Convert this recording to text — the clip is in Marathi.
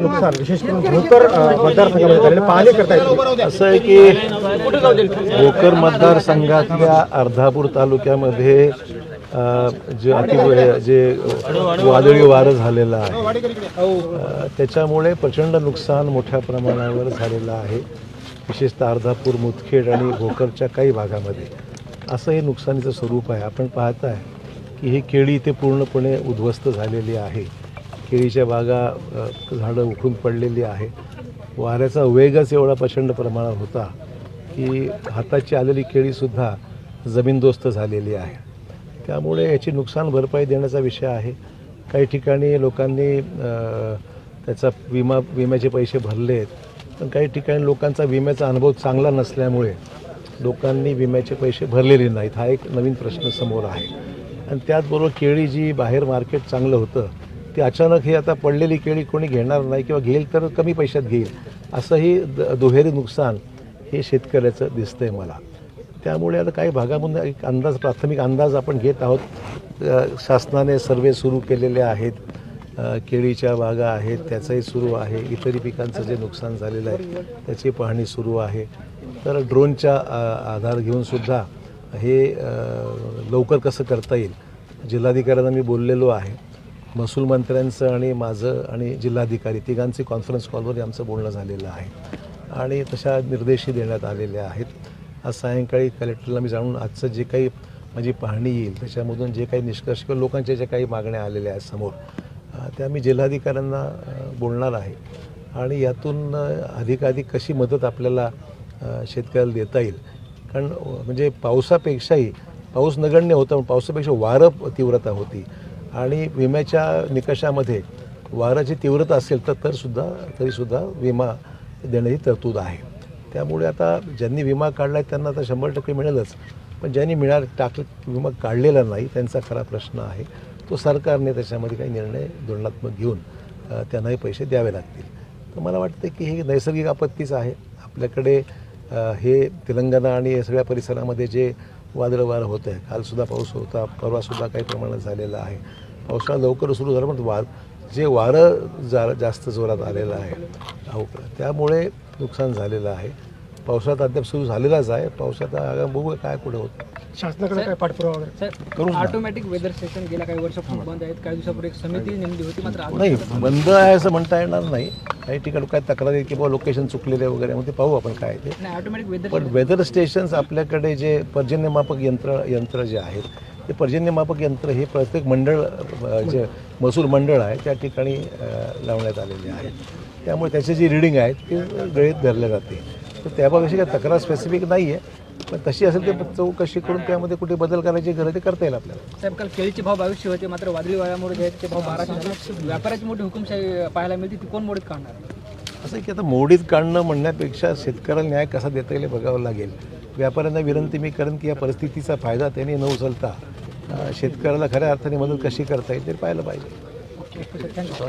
नुकसान विशेष करून भोकर मतदारसंघामध्ये झालेलं पाहणी करता येईल असं आहे की भोकर मतदारसंघातल्या अर्धापूर तालुक्यामध्ये जे अति जे वादळी वारं झालेलं आहे त्याच्यामुळे प्रचंड नुकसान मोठ्या प्रमाणावर झालेलं आहे. विशेषतः अर्धापूर मुदखेड आणि भोकरच्या काही भागामध्ये. असं हे नुकसानीचं स्वरूप आहे. आपण पाहत आहे की ही केळी इथे पूर्णपणे उद्ध्वस्त झालेली आहे. केळीच्या बागा झाडं उखडून पडलेली आहे. वाऱ्याचा वेगच एवढा प्रचंड प्रमाणात होता की हाताची आलेली केळीसुद्धा जमीनदोस्त झालेली आहे. त्यामुळे याची नुकसान भरपाई देण्याचा विषय आहे. काही ठिकाणी लोकांनी त्याचा विमा विम्याचे पैसे भरले आहेत पण काही ठिकाणी लोकांचा विम्याचा अनुभव चांगला नसल्यामुळे लोकांनी विम्याचे पैसे भरलेले नाहीत. हा एक नवीन प्रश्न समोर आहे. आणि त्याचबरोबर केळी जी बाहेर मार्केट चांगलं होतं ती अचानक ही आता पडलेली केळी कोणी घेणार नाही किंवा घेईल तर कमी पैशात घेईल. असंही द दुहेरी नुकसान हे शेतकऱ्याचं दिसतं आहे मला. त्यामुळे आता काही भागामधून एक अंदाज प्राथमिक अंदाज आपण घेत आहोत. शासनाने सर्वे सुरू केलेले आहेत. केळीच्या बागा आहेत त्याचंही सुरू आहे. इतरही पिकांचं जे नुकसान झालेलं आहे त्याची पाहणी सुरू आहे. तर ड्रोनच्या आधार घेऊन सुद्धा हे लवकर कसं करता येईल? जिल्हाधिकाऱ्यांना मी बोललेलो आहे. महसूल मंत्र्यांचं आणि माझं आणि जिल्हाधिकारी तिघांचे कॉन्फरन्स कॉलवर आमचं बोलणं झालेलं आहे. आणि तशा निर्देशही देण्यात आलेले आहेत. आज सायंकाळी कलेक्टरला मी जाणून आजचं जे काही माझी पाहणी येईल त्याच्यामधून जे काही निष्कर्ष किंवा लोकांच्या ज्या काही मागण्या आलेल्या आहेत समोर त्या मी जिल्हाधिकाऱ्यांना बोलणार आहे. आणि यातून अधिकाधिक कशी मदत आपल्याला शेतकऱ्याला देता येईल? कारण म्हणजे पावसापेक्षाही पाऊस नगण्य होता पण पावसापेक्षा वारं तीव्रता होती. आणि विम्याच्या निकषामध्ये वाराची तीव्रता असेल तर तरसुद्धा तरीसुद्धा विमा देण्याची तरतूद आहे. त्यामुळे आता ज्यांनी विमा काढला आहे त्यांना आता शंभर टक्के मिळेलच. पण ज्यांनी मिळाल टाक विमा काढलेला नाही त्यांचा खरा प्रश्न आहे. तो सरकारने त्याच्यामध्ये काही निर्णय धोरणात्मक घेऊन त्यांनाही पैसे द्यावे लागतील. तर मला वाटतं की ही नैसर्गिक आपत्तीच आहे. आपल्याकडे हे तेलंगणा आणि या सगळ्या परिसरामध्ये जे वादळ वारं होतं आहे. कालसुद्धा पाऊस होता परवासुद्धा काही प्रमाणात झालेला आहे. पावसाळा लवकर सुरू झाला पण वार जे वारं जा जास्त जोरात आलेलं आहे अवकाळी त्यामुळे नुकसान झालेलं आहे. पावसाळ्यात अद्याप सुरू झालेलाच आहे. पावसात बघूया काय पुढे होतं. शासनाकडे काय पाठपुरावा करू. ऑटोमॅटिक वेदर स्टेशन गेल्या काही वर्षापासून बंद आहेत. काही दिवसापूर्वी एक समिती नेमली होती मात्र नाही बंद आहे असं म्हणता येणार नाही. काही ठिकाणी काय तक्रारी किंवा लोकेशन चुकलेले वगैरे मग ते पाहू आपण काय ते. पण वेदर स्टेशन्स आपल्याकडे जे पर्जन्यमापक यंत्र यंत्र जे आहेत ते पर्जन्यमापक यंत्र हे प्रत्येक मंडळ जे महसूल मंडळ आहे त्या ठिकाणी लावण्यात आलेले आहे त्यामुळे त्याची जी रिडिंग आहे ती गळीत धरल्या जाते. तर त्याबाबतची काही तक्रार स्पेसिफिक नाही आहे पण तशी असेल तर चौकशी करून त्यामध्ये कुठे बदल करायची गरज ते करता येईल आपल्याला. साहेब काल केळीचे भाव बावीसशे होते मात्र वादळी वाऱ्यामुळे जे आहेत ते भाव बाराशे होते व्यापाराची मोठी हुकुमशाही पाहायला मिळते ती कोण मोडीत काढणार? असं आहे की आता मोडीत काढणं म्हणण्यापेक्षा शेतकऱ्याला न्याय कसा देता येईल हे बघावं लागेल. व्यापाऱ्यांना विनंती मी करेन की या परिस्थितीचा फायदा त्यांनी न उचलता अं, शेतकऱ्याला खऱ्या अर्थाने मदत कशी करता येईल ते पाहायला पाहिजे. थँक्यू.